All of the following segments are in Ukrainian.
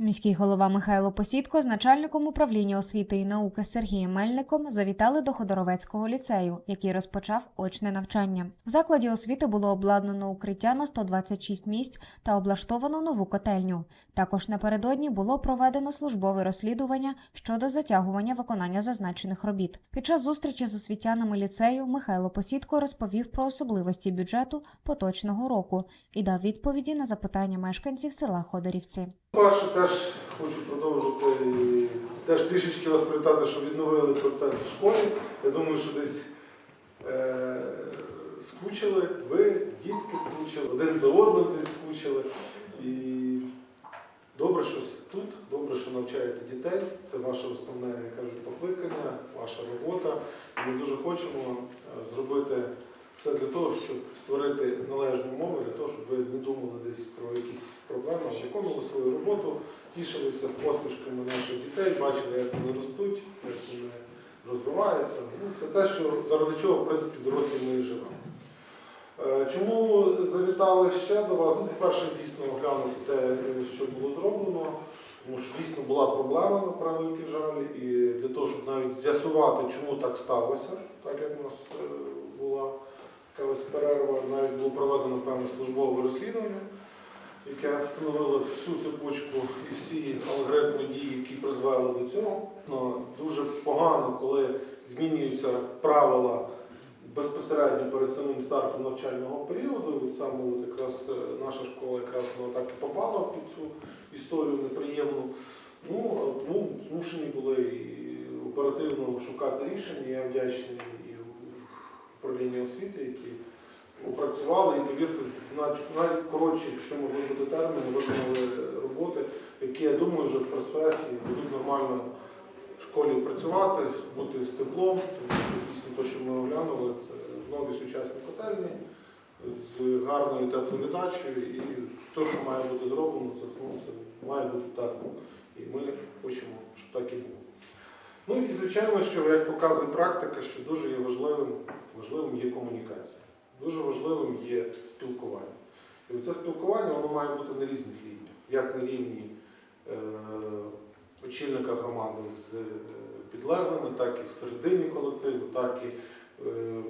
Міський голова Михайло Посідко з начальником управління освіти і науки Сергієм Мельником завітали до Ходоровецького ліцею, який розпочав очне навчання. В закладі освіти було обладнано укриття на 126 місць та облаштовано нову котельню. Також напередодні було проведено службове розслідування щодо затягування виконання зазначених робіт. Під час зустрічі з освітянами ліцею Михайло Посідко розповів про особливості бюджету поточного року і дав відповіді на запитання мешканців села Ходорівці. Перше, теж хочу продовжити теж трішечки вас привітати, що відновили процес в школі. Я думаю, що десь е, скучили, ви, дітки скучили, один за одним десь скучили. І добре, що тут, добре, що навчаєте дітей. Це ваше основне, я кажу, покликання, ваша робота. Ми дуже хочемо е, зробити все для того, щоб створити належні умови, для того, щоб ви не думали десь про якісь проблеми, виконували свою роботу, тішилися посмішками наших дітей, бачили, як вони ростуть, як вони розвиваються. Ну, це те, що заради чого, в принципі, дорослі ми і живемо. Е, Чому завітали ще до вас? Ну, по-перше, дійсно оглянути те, що було зроблено, тому що дійсно була проблема, на превеликий жаль, і для того, щоб навіть з'ясувати, чому так сталося, так як у нас е, була така ось перерва, навіть було проведено певне службове розслідування, яке встановило всю цепочку і всі алгоритми дій, які призвели до цього. Ну, Дуже погано, коли змінюються правила безпосередньо перед самим стартом навчального періоду. Саме якраз е, наша школа якраз так і попала під цю історію неприємну. Ну, тому змушені були і оперативно шукати рішення. Я вдячний управління освіти, які опрацювали і повірте, на найкоротші, що могли бути терміни, виконали роботи, які я думаю, вже в прес-сесії будуть нормально в школі працювати, бути з теплом, дійсно те, що ми оглянули, це нові сучасні котельні з гарною тепловіддачею і те, що має бути зроблено, це, ну, це має бути так. І ми хочемо, щоб так і було. Ну і звичайно, що як показує практика, що дуже є важливим, важливим є комунікація. Дуже важливим є спілкування. І це спілкування воно має бути на різних рівнях, як на рівні е, очільника громади з е, підлеглими, так і всередині колективу, так і е,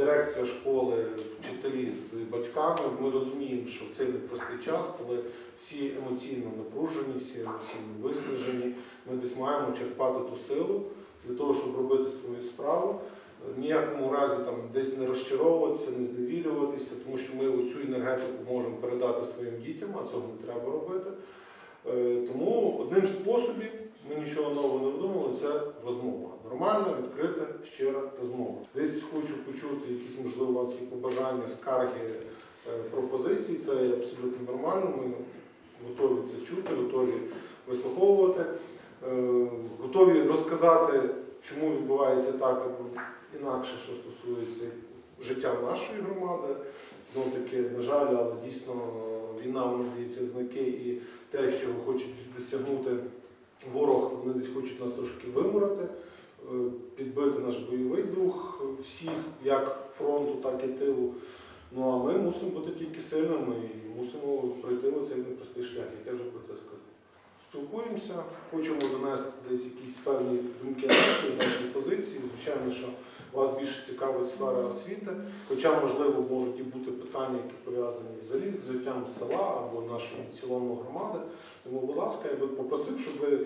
дирекція школи, вчителі з батьками. Ми розуміємо, що в цей непростий час, коли всі емоційно напружені, всі емоційно виснажені, ми десь маємо черпати ту силу для того, щоб робити свою справу. В ніякому разі там десь не розчаровуватися, не зневірюватися, тому що ми цю енергетику можемо передати своїм дітям, а цього не треба робити. Е, Тому одним з способів, ми нічого нового не видумали, це розмова. Нормальна, відкрита, щира розмова. Десь хочу почути якісь, можливо, у вас є побажання, скарги, е, пропозиції. Це абсолютно нормально. Ми готові це чути, готові вислуховувати, е, готові розказати, чому відбувається так або інакше, що стосується життя нашої громади. Ну таки, на жаль, але дійсно війна вона дається знаки і те, що хочуть досягнути ворог, вони десь хочуть нас трошки виморити, е, підбити наш бойовий дух всіх, як фронту, так і тилу. Ну а ми мусимо бути тільки сильними і мусимо пройти оцей непростий шлях, як я вже про це сказав. Спілкуємося, хочемо донести десь якісь певні думки наші позиції. Звичайно, що вас більше цікавить сфера освіти, хоча, можливо, можуть і бути питання, які пов'язані взагалі з життям села або нашої цілому громади. Тому, будь ласка, я би попросив, щоб ви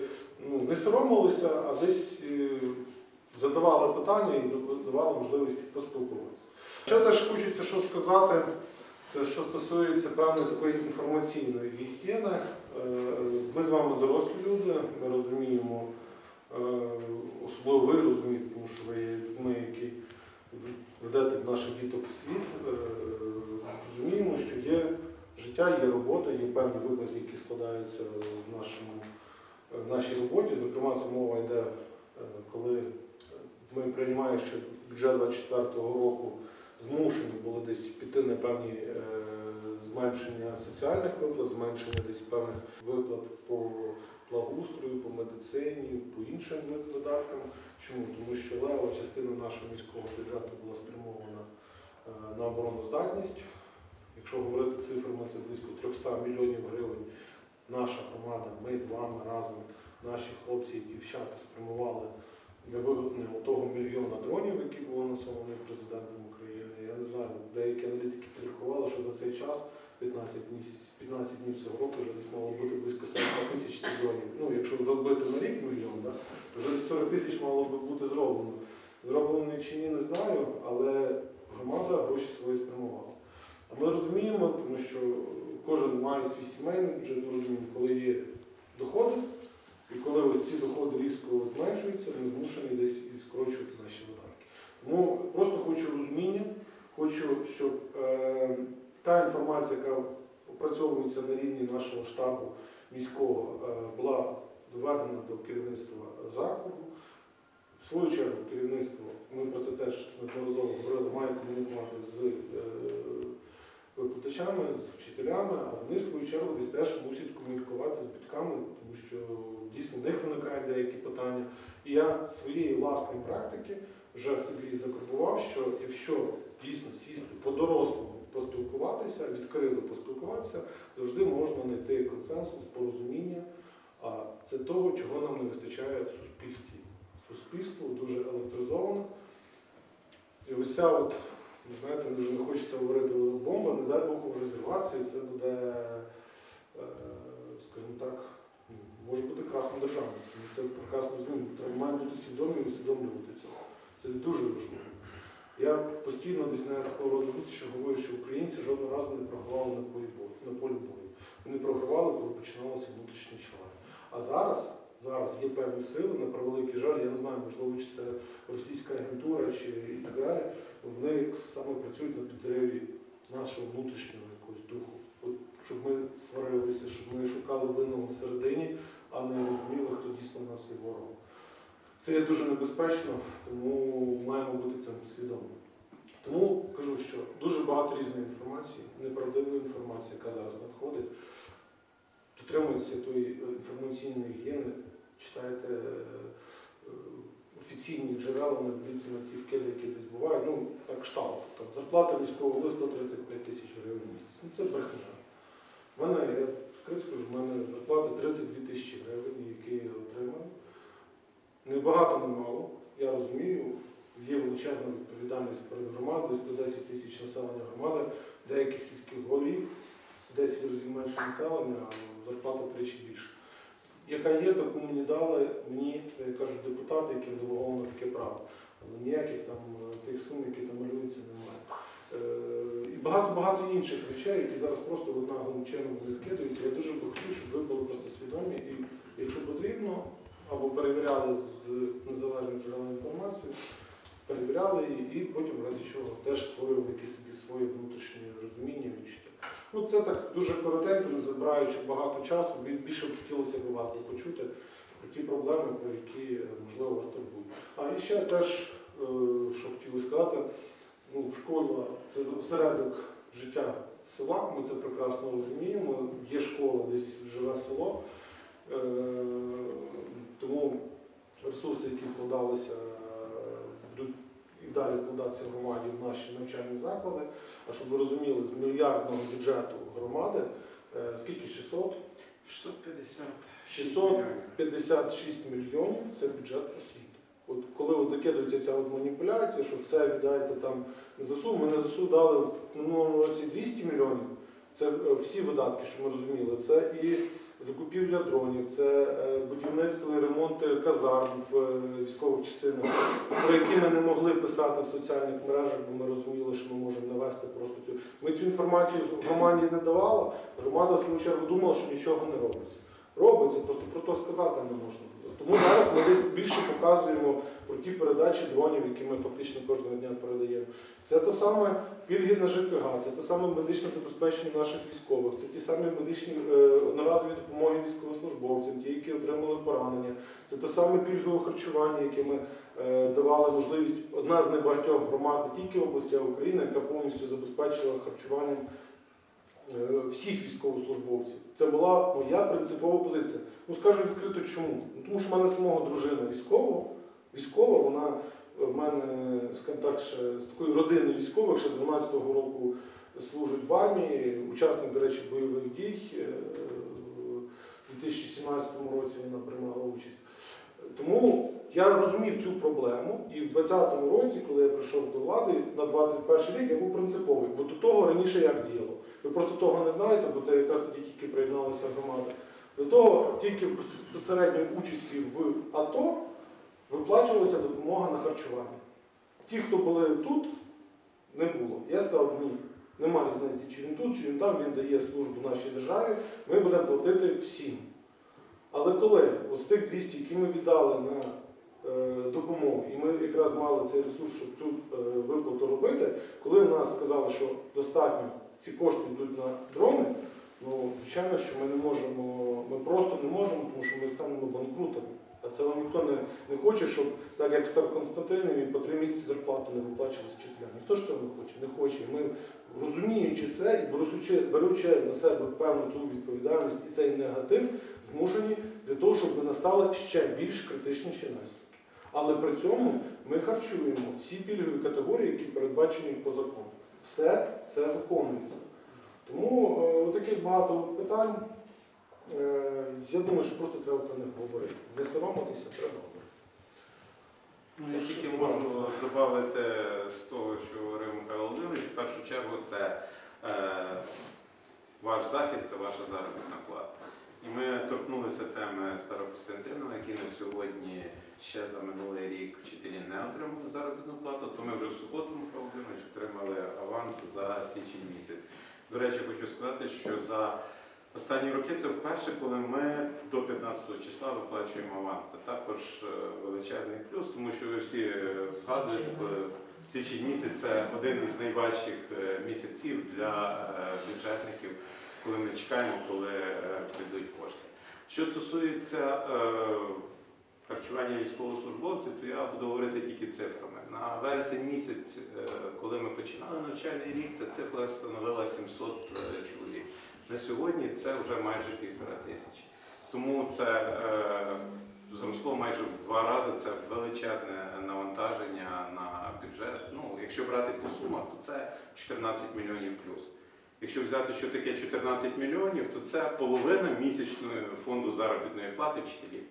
ну, не соромилися, а десь е, задавали питання і давали можливість поспілкуватися. Ще теж хочеться що сказати. Це що стосується певної такої інформаційної гігієни. Е, Ми з вами дорослі люди, ми розуміємо, особливо ви розумієте, тому що ви є людьми, які ведете наших діток в світ. Е, Розуміємо, що є життя, є робота, є певні виклади, які складаються в, нашому, в нашій роботі. Зокрема, це мова йде, е, коли ми приймаємо ще бюджет 2024 року змушені були десь піти на певні е, зменшення соціальних виплат, зменшення десь певних виплат по благоустрою, по медицині, по іншим видаткам. Чому? Тому що лева частина нашого міського бюджету була спрямована е, на обороноздатність. Якщо говорити цифрами, це близько 300 мільйонів гривень наша громада, ми з вами разом, наші хлопці і дівчата спрямували для виготовлення того мільйона дронів, які були анонсовані президентом України. Я не знаю, деякі аналітики підрахували, що за цей час 15 місяців, 15 днів цього року вже десь мало бути близько 40 тисяч дронів. Ну, якщо розбити на рік мільйон, да, то вже 40 тисяч мало би бути зроблено. Зроблено чи ні, не знаю, але громада гроші свої спрямувала. А ми розуміємо, тому що кожен має свій сімейний бюджет, розуміємо, коли є доходи, і коли ось ці доходи різко зменшуються, ми змушені десь скорочувати наші видатки. Тому просто хочу розуміння, хочу, щоб е, та інформація, яка опрацьовується на рівні нашого штабу міського, е, була доведена до керівництва закладу. В свою чергу керівництво, ми про це теж неодноразово говорили, має комунікувати з е, викладачами, з вчителями, а вони в свою чергу десь теж мусять комунікувати з батьками, тому що дійсно в них виникають деякі питання. І я своєї власної практики вже собі закарбував, що якщо дійсно сісти по-дорослому, поспілкуватися, відкрито поспілкуватися, завжди можна знайти консенсус, порозуміння. А це того, чого нам не вистачає в суспільстві. Суспільство дуже електризоване. І ось ця от, знаєте, дуже не хочеться говорити бомба, не дай Бог розірватися, і це буде, е, скажімо так, може бути крахом державності. Це прекрасно розуміємо. Треба має бути свідомі і усвідомлювати цього. Це дуже важливо. Я постійно десь на такого роду зустрічі говорю, що українці жодного разу не програвали на полі бою. На полі бою. Вони програвали, коли починалося внутрішнє чвари. А зараз, зараз є певні сили, на превеликий жаль, я не знаю, можливо, чи це російська агентура чи і так далі. Вони саме працюють на підриві нашого внутрішнього якогось духу. От, щоб ми сварилися, щоб ми шукали винного всередині, а не розуміли, хто дійсно в нас є ворогом. Це є дуже небезпечно, тому маємо бути цим свідомими. Тому кажу, що дуже багато різної інформації, неправдивої інформації, яка зараз надходить. Дотримуйтеся тої е, інформаційної гігієни, читайте е, офіційні джерела, не дивіться на ті вкиди, які десь бувають. Ну, так кшталт. Там, зарплата військового голови 135 тисяч гривень в місяць. Ну, це брехня. В мене, я скажу, в мене зарплата 32 тисячі гривень, які я отримав. Багато, не мало. Я розумію, є величезна відповідальність перед громадою, 110 тисяч населення громади, деяких сільських голів, 10 разів менше населення, а зарплата тричі більше. Яка є, таку мені дали мені, кажуть, депутати, які делеговані таке право. Але ніяких там е, тих сум, які там малюються, немає. Е, І багато-багато інших речей, які зараз просто в наглим чином не вкидаються. Я дуже би хотів, щоб ви були просто свідомі і, якщо потрібно, або перевіряли з незалежних джерел інформацію, перевіряли її і потім, в разі чого, теж створювали якісь свої внутрішні розуміння відчуття. Ну, це так дуже коротенько, не забираючи багато часу. Бі- Більше б хотілося б вас почути про ті проблеми, про які, е, можливо, вас турбують. А і ще теж, е, що хотіли сказати, ну, школа це осередок життя села, ми це прекрасно розуміємо. Є школа, десь живе село. Тому ресурси, які вкладалися, е, будуть і далі вкладатися громаді в наші навчальні заклади. А щоб ви розуміли, з мільярдного бюджету громади, е, скільки 600? 650 656 мільйонів це бюджет освіти. От коли от закидується ця от маніпуляція, що все віддаєте там на ЗСУ, ми на ЗСУ дали в минулому році 200 мільйонів. Це е, всі видатки, що ми розуміли. Це і закупівля дронів, це е, будівництво і ремонт казарм в е, військових частинах, про які ми не могли писати в соціальних мережах, бо ми розуміли, що ми можемо навести просто цю. Ми цю інформацію громаді не давали. Громада в свою чергу думала, що нічого не робиться. Робиться, просто про то сказати не можна. Тому зараз ми десь більше показуємо про ті передачі дронів, які ми фактично кожного дня передаємо. Це те саме пільги на ЖКГ, це те саме медичне забезпечення наших військових, це ті самі медичні е, одноразові допомоги військовослужбовцям, ті, які отримали поранення, це те саме пільгове харчування, яке ми е, давали можливість одна з небагатьох громад не тільки області, а України, яка повністю забезпечила харчуванням всіх військовослужбовців. Це була моя принципова позиція. Ну скажу відкрито чому. Ну, тому що в мене самого дружина військова, військова, вона в мене, скажімо так, ще з такої родини військових, ще з 12-го року служить в армії, учасник, до речі, бойових дій. Е, У 2017 році вона приймала участь. Тому я розумів цю проблему, і в 2020 році, коли я прийшов до влади на 21 рік, я був принциповий, бо до того раніше як діяло. Ви просто того не знаєте, бо це якраз тоді тільки приєдналася громада. До того тільки в безпосередньо участі в АТО виплачувалася допомога на харчування. Ті, хто були тут, не було. Я сказав ні. Немає різниці, чи він тут, чи він там, він дає службу нашій державі, ми будемо платити всім. Але коли ось тих 200, які ми віддали на е, допомогу, і ми якраз мали цей ресурс, щоб цю е, виплату робити, коли в нас сказали, що достатньо ці кошти йдуть на дрони, ну звичайно, що ми не можемо, ми просто не можемо, тому що ми станемо банкрутами. А це вам ніхто не, не хоче, щоб так як в Староконстантинові по три місяці зарплату не виплачували вчителям. Ніхто ж цього не хоче, не хоче. Ми розуміючи це і беручи, беручи на себе певну цю відповідальність і цей негатив, змушені для того, щоб не настали ще більш критичніші наслідки. Але при цьому ми харчуємо всі пільгові категорії, які передбачені по закону. Все це виконується. Тому е, таких багато питань. Е, я думаю, що просто треба про них говорити. Не соромитися, треба говорити. Ну, я тільки можу додати з того, що говорив Михайло Володимирович, в першу чергу це е, ваш захист, це ваша заробітна плата. І ми торкнулися теми Старокостянтинова, які на сьогодні ще за минулий рік вчителі не отримали заробітну плату, то ми вже в суботу, Михайло Володимирович, отримали аванс за січень місяць. До речі, хочу сказати, що за Останні роки це вперше, коли ми до 15 числа виплачуємо аванс. Це також е, величезний плюс, тому що ви всі е, згадуєте, січень місяць це один із найважчих е, місяців для бюджетників, коли ми чекаємо, коли прийдуть кошти. Що стосується харчування військовослужбовців, то я буду говорити тільки цифрами. На вересень місяць, е, коли ми починали навчальний рік, ця цифра становила 700 чоловік. На сьогодні це вже майже півтора тисячі. Тому це е, зросло майже в два рази. Це величезне навантаження на бюджет. Ну, якщо брати по сумах, то це 14 мільйонів плюс. Якщо взяти, що таке 14 мільйонів, то це половина місячної фонду заробітної плати вчителів.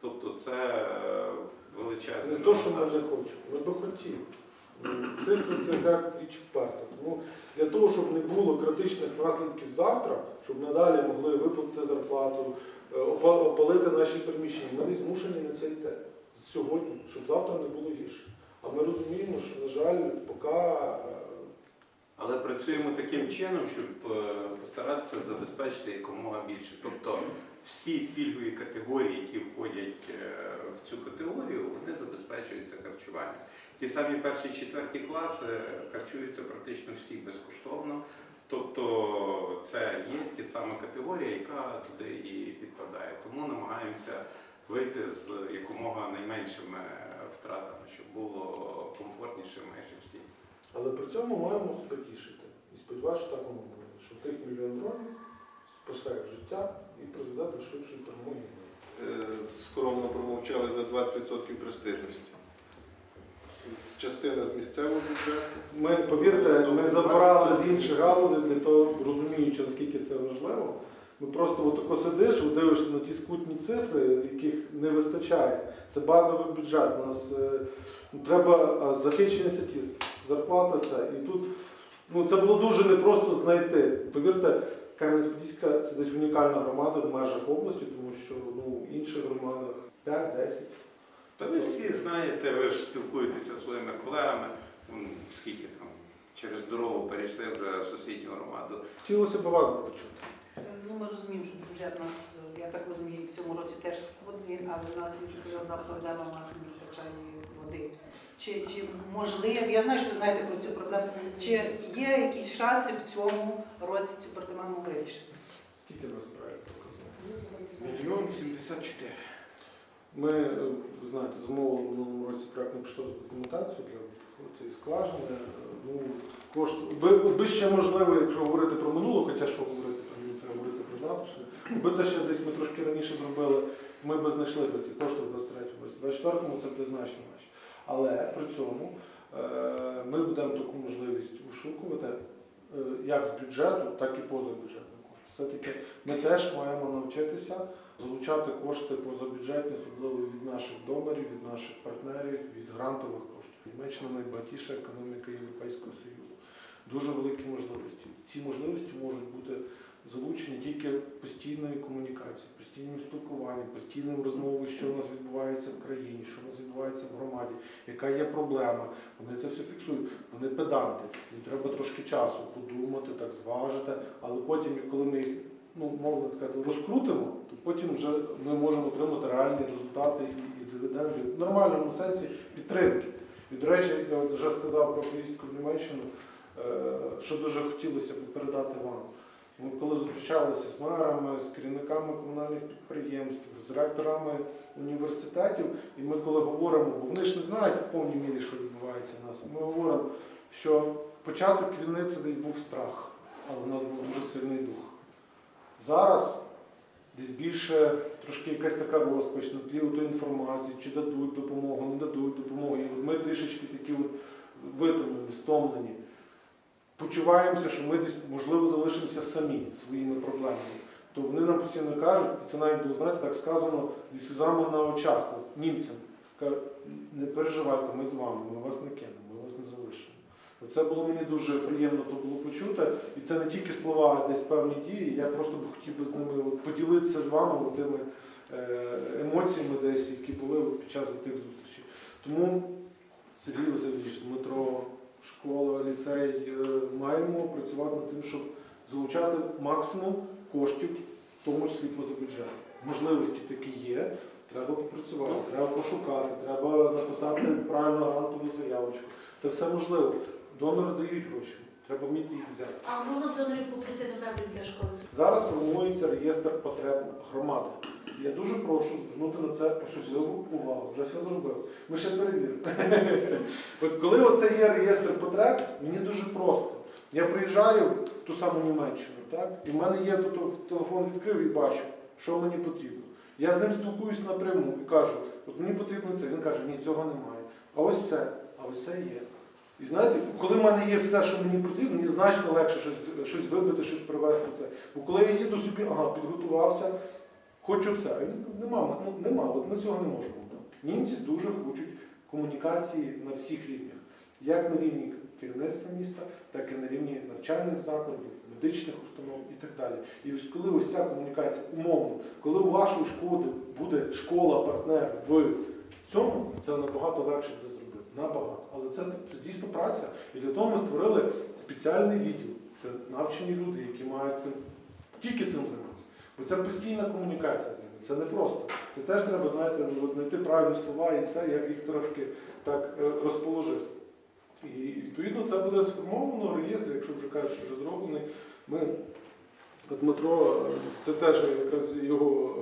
Тобто це е, величезне. Не то, що ми не хочемо, ми би хотіли. Цифри це як річ вперта. Тому для того, щоб не було критичних наслідків завтра, щоб надалі могли виплатити зарплату, е, опалити наші приміщення, ми змушені на це йти сьогодні, щоб завтра не було гірше. А ми розуміємо, що, на жаль, поки працюємо таким чином, щоб е, постаратися забезпечити якомога більше. Тобто всі пільгові категорії, які входять е, в цю категорію, вони забезпечуються харчуванням. Ті самі перші четверті класи харчуються практично всі безкоштовно. Тобто це є ті саме категорія, яка туди і підпадає. Тому намагаємося вийти з якомога найменшими втратами, щоб було комфортніше майже всім. Але при цьому маємо себе тішити. І сподіваюся, що так воно буде. Що тих мільйон дронів спасе життя і призведе до швидшої перемоги. Е, скромно промовчали за 20% престижності. З частини з місцевого бюджету. Ми, повірте, ми забрали з інших галузей для того, розуміючи, наскільки це важливо. Ми просто отако сидиш, дивишся на ті скутні цифри, яких не вистачає. Це базовий бюджет. У нас е, треба а, захищені статті, зарплата це. І тут ну, це було дуже непросто знайти. Повірте, Кам'янець-Подільська це десь унікальна громада в межах області, тому що ну, в інших громадах 5-10. Та ви всі знаєте, ви ж спілкуєтеся зі своїми колегами, скільки там через дорогу перейшли вже в сусідню громаду. Хотілося б вас почути. Ну, ми розуміємо, що бюджет у нас, е, я так розумію, в цьому році теж складний, але в нас є одна проблема, у нас не вистачає води. Чи, чи можливо, я знаю, що ви знаєте про цю проблему, чи є якісь шанси в цьому році цю проблему вирішити? Скільки нас проєкт показав? Мільйон сімдесят чотири. Ми, е, ви знаєте, замовили в минулому році проєктну кошторисну документацію для цієї скважини. Е, Ну, кошт... би, би ще можливо, якщо говорити про минулу, хоча що говорити про минуле, треба говорити про завтрашнє. Якби це ще десь ми трошки раніше зробили, ми б знайшли б ці кошти в 23-му році. В 24-му це менше. Але при цьому е, ми будемо таку можливість вишукувати е, як з бюджету, так і поза бюджетним коштом. Все-таки ми теж маємо навчитися залучати кошти позабюджетні, особливо від наших донорів, від наших партнерів, від грантових коштів. Німеччина найбагатіша економіка Європейського Союзу. Дуже великі можливості. Ці можливості можуть бути залучені тільки постійною комунікацією, постійним спілкуванням, постійним розмовою, що у нас відбувається в країні, що у нас відбувається в громаді, яка є проблема. Вони це все фіксують. Вони педанти. Їм треба трошки часу подумати, так зважити, але потім, коли ми їх, ну, мовно так розкрутимо, то потім вже ми можемо отримати реальні результати і, дивіденди в нормальному сенсі підтримки. І, до речі, я вже сказав про поїздку в Німеччину, е, що дуже хотілося б передати вам. Ми коли зустрічалися з мерами, з керівниками комунальних підприємств, з ректорами університетів, і ми коли говоримо, бо вони ж не знають в повній мірі, що відбувається в нас. Ми говоримо, що початок війни це десь був страх, але в нас був дуже сильний дух. Зараз десь більше трошки якась така розпач на тлі тої інформації, чи дадуть допомогу, не дадуть допомогу. І ми трішечки такі от витомлені, стомлені почуваємося, що ми десь, можливо, залишимося самі своїми проблемами. То вони нам постійно кажуть, і це навіть було, знаєте, так сказано зі сльозами на очах німцям. Не переживайте, ми з вами, ми вас не кинемо, ми вас не залишимо. Це було мені дуже приємно то було почути. І це не тільки слова, а десь певні дії. Я просто б хотів би з ними поділитися з вами тими е, емоціями десь, які були під час тих зустрічей. Тому Сергій Васильович, Дмитро, школа, ліцей е, маємо працювати над тим, щоб залучати максимум коштів, в тому числі поза бюджет. Можливості такі є. Треба попрацювати, треба пошукати, треба написати правильно грантову заявочку. Це все можливо. Донори дають гроші, треба вміти їх взяти. А можна донорів попросити меблів для школи? Зараз формується реєстр потреб громади. Я дуже прошу звернути на це особливу увагу. Вже все зробив. Ми ще перевіримо. От коли оце є реєстр потреб, мені дуже просто. Я приїжджаю в ту саму Німеччину, так? і в мене є тут телефон відкрив і бачу, що мені потрібно. Я з ним спілкуюсь напряму і кажу, от мені потрібно це. Він каже, ні, цього немає. А ось це, а ось це є. І знаєте, коли в мене є все, що мені потрібно, мені значно легше щось, щось вибити, щось привезти це. Бо коли я їду собі, ага, підготувався, хочу це. Він нема, ну, нема, от ми цього не можемо. Німці дуже хочуть комунікації на всіх рівнях, як на рівні керівництва міста, так і на рівні навчальних закладів, медичних установ і так далі. І коли ось ця комунікація умовно, коли у вашої школи буде школа-партнер в цьому, це набагато легше буде зробити. Набагато. Але це, це дійсно праця. І для того ми створили спеціальний відділ. Це навчені люди, які мають цим тільки цим займатися. Бо це постійна комунікація з ними. Це не просто. Це теж треба, знаєте, ну, знайти правильні слова і це, як їх трошки так е, розположити. І відповідно це буде сформовано реєстр, якщо вже кажуть, що вже зроблений. Ми Дмитро, е, це теж якраз його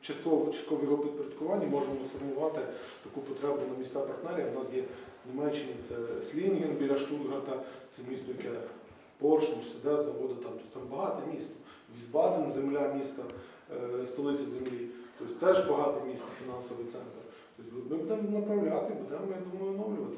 частково, частково його підпорядкування можемо сформувати таку потребу на міста партнерів. У нас є в Німеччині це Слінген біля Штутгарта, це місто, яке Порш, Мерседес, заводи там, тобто там багате місто. Візбаден, земля міста, е, столиця землі. Тобто теж багате місто, фінансовий центр. Тобто ми будемо направляти, будемо, я думаю, оновлювати.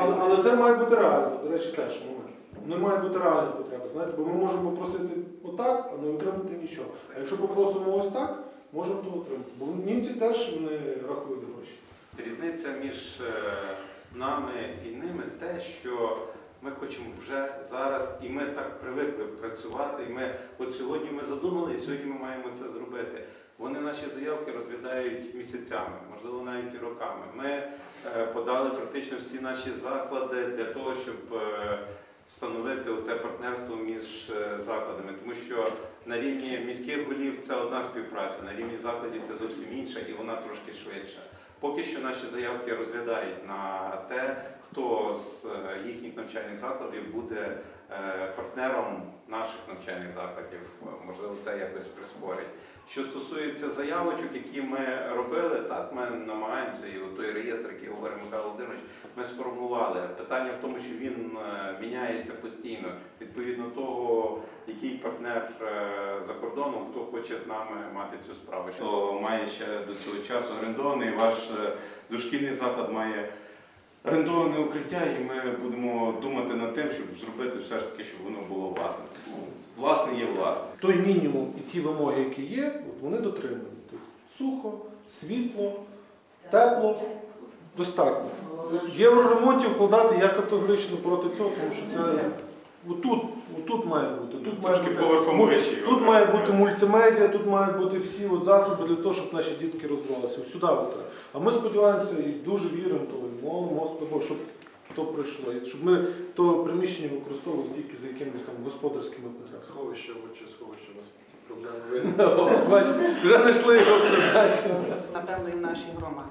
Але, але це має бути реально, до речі, теж момент. Не має бути реальна потреба, знаєте, бо ми можемо попросити отак, а не отримати нічого. А якщо попросимо ось так, можемо то отримати. Бо німці теж вони рахують гроші. Різниця між е, нами і ними те, що ми хочемо вже зараз, і ми так привикли працювати. І ми от сьогодні ми задумали, і сьогодні ми маємо це зробити. Вони наші заявки розглядають місяцями, можливо, навіть і роками. Ми е, подали практично всі наші заклади для того, щоб е, встановити те партнерство між е, закладами, тому що на рівні міських голів це одна співпраця, на рівні закладів це зовсім інша, і вона трошки швидша. Поки що наші заявки розглядають на те, хто з е, їхніх навчальних закладів буде е, партнером наших навчальних закладів. Можливо, це якось прискорить. Що стосується заявочок, які ми робили, так ми намагаємося, і той реєстр, який говорив Михайло Володимирович, ми сформували. Питання в тому, що він е, міняється постійно відповідно того, який партнер за кордоном, хто хоче з нами мати цю справу. Хто має ще до цього часу орендований, ваш дошкільний заклад має орендоване укриття, і ми будемо думати над тим, щоб зробити все ж таки, щоб воно було власне. Ну, власне є власне. власне. той мінімум і ті вимоги, які є, от вони дотримані. Тобто сухо, світло, тепло, достатньо. Євроремонтів вкладати я категорично проти цього, тому що це отут, отут має бути. Тут має Трошки бути, поверхом вище його тут має бути мультимедіа, тут мають бути всі от засоби для того, щоб наші дітки розвивалися. Сюди от. А ми сподіваємося і дуже віримо, то молимо Бога, щоб то прийшло. І щоб ми то приміщення використовували тільки за якимись там господарськими потребами. Сховище, чи сховище Бачите, вже знайшли його призначення. напевно, і в нашій громаді.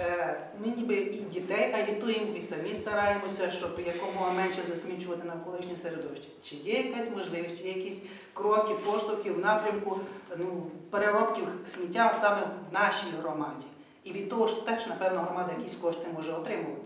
Е, Ми ніби і дітей агітуємо, і самі стараємося, щоб якомога менше засмічувати навколишнє середовище. Чи є якась можливість, чи є якісь кроки, поштовхи в напрямку ну, переробки сміття саме в нашій громаді? І від того ж теж, напевно, громада якісь кошти може отримувати.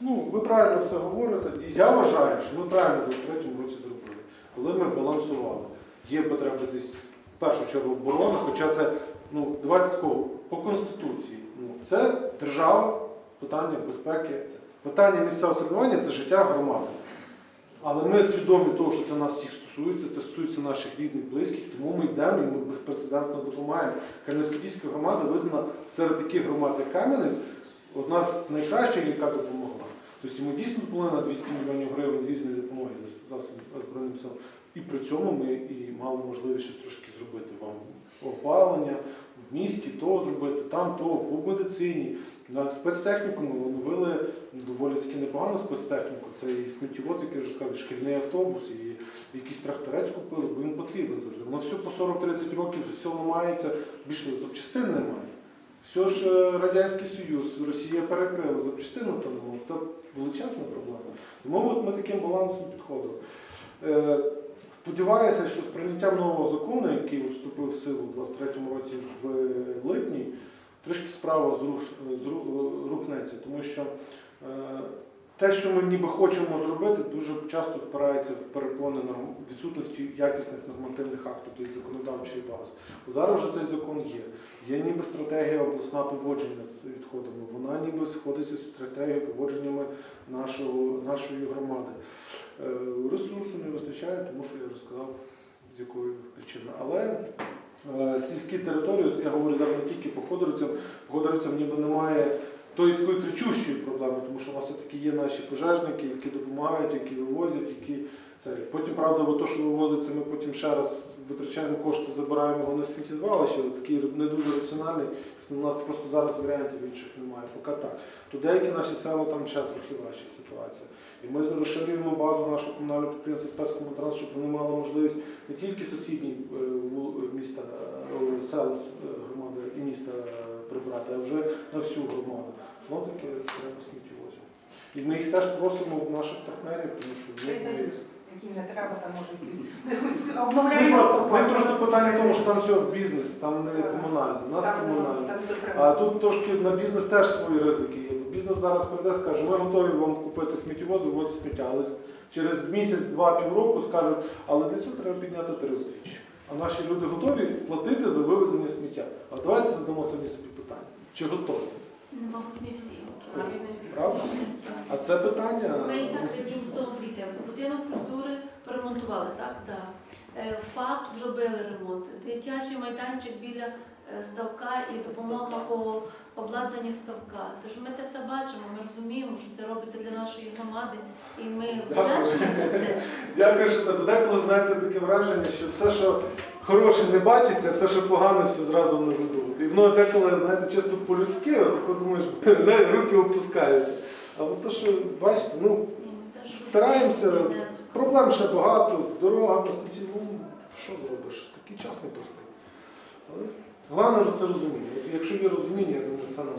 Ну, ви правильно все говорите. І я вважаю, що ми правильно в 23-му році зробили. Коли ми балансували, є потреба десь в першу чергу оборони, хоча це, ну, давайте такого, по Конституції. Ну, це держава, питання безпеки, питання місцевого самоврядування це життя громади. Але ми свідомі того, що це нас всіх стосується, це стосується наших рідних, близьких, тому ми йдемо і ми безпрецедентно допомагаємо. Кам'янець-Подільська громада визнана серед таких громад, як Кам'янець, одна з найкращих, яка допомогла. Тобто ми дійсно були на 200 мільйонів гривень різної допомоги Збройним силам. І при цьому ми і мали можливість щось трошки зробити вам опалення в місті, то зробити, там то, по медицині. На спецтехніку ми оновили доволі таки непогану спецтехніку. Це і сміттєвоз, який вже сказав, і шкільний автобус, і якийсь тракторець купили, бо він потрібен завжди. Воно все по 40-30 років, все ламається, більше запчастин немає. Все ж е, Радянський Союз, Росія перекрила, запчастину то. Це величезна проблема. Тому от ми таким балансом підходили. Е, Сподіваюся, що з прийняттям нового закону, який вступив в силу у 23-му році в липні, трішки справа зруш, зру- рухнеться, тому що е, те, що ми ніби хочемо зробити, дуже часто впирається в перепони відсутності якісних нормативних актів, тобто законодавчої бази. Зараз вже цей закон є. Є ніби стратегія обласна поводження з відходами. Вона ніби сходиться з стратегією поводженнями нашого, нашої громади. Е, Ресурсу не вистачає, тому що я вже сказав, з якої причини. Але е, сільські території, я говорю зараз не тільки по Ходорицям, по Ходорицям ніби немає тої такої кричущої проблеми, тому що у нас все-таки є наші пожежники, які допомагають, які вивозять, які це. Потім, правда, то, що вивозиться, ми потім ще раз витрачаємо кошти, забираємо його на але такий не дуже раціональний. У нас просто зараз варіантів інших немає, поки так. То деякі наші села там ще трохи важча ситуація. І ми розширюємо базу нашого комунального підприємства спецкомунтранс, щоб вони мали можливість не тільки сусідні е, міста, е, села е, громади і міста е, прибрати, а вже на всю громаду. Ну таке треба сміттєвозів. І ми їх теж просимо в наших партнерів, тому що в них є- Яким не треба, там може якісь ми, обновляємо. ми просто питання в тому, що там все бізнес, там не комунальне, у нас Там, комунальне. там все А тут трошки на бізнес теж свої ризики є. Бізнес зараз прийде, скаже, ми готові вам купити сміттєвоз, вивозити сміття, але через місяць, два, півроку скажуть, але для цього треба підняти тариф вдвічі. А наші люди готові платити за вивезення сміття. А давайте задамо самі собі питання. Чи готові? Ну, Мабуть, не всі. Навіть це питання. Ми і так радіємо з того дивіться. Будинок культури поремонтували, так? Так. Е, ФАП зробили ремонт. Дитячий майданчик біля е, ставка і допомога по обладнанню ставка. Тож ми це все бачимо, ми розуміємо, що це робиться для нашої громади, і ми вдячні за це. Дякую, що це деколи знаєте таке враження, що все, що хороше не бачиться, все, що погане, все зразу не видумати. І воно деколи, знаєте, чисто по-людськи, от думаєш, не, руки опускаються. А от те, що бачите, ну Ну, Стараємося. проблем ще багато, з дорогами, з ну що зробиш? Такий час непростий. Але головне це розуміння. Якщо є розуміння, я думаю, все буде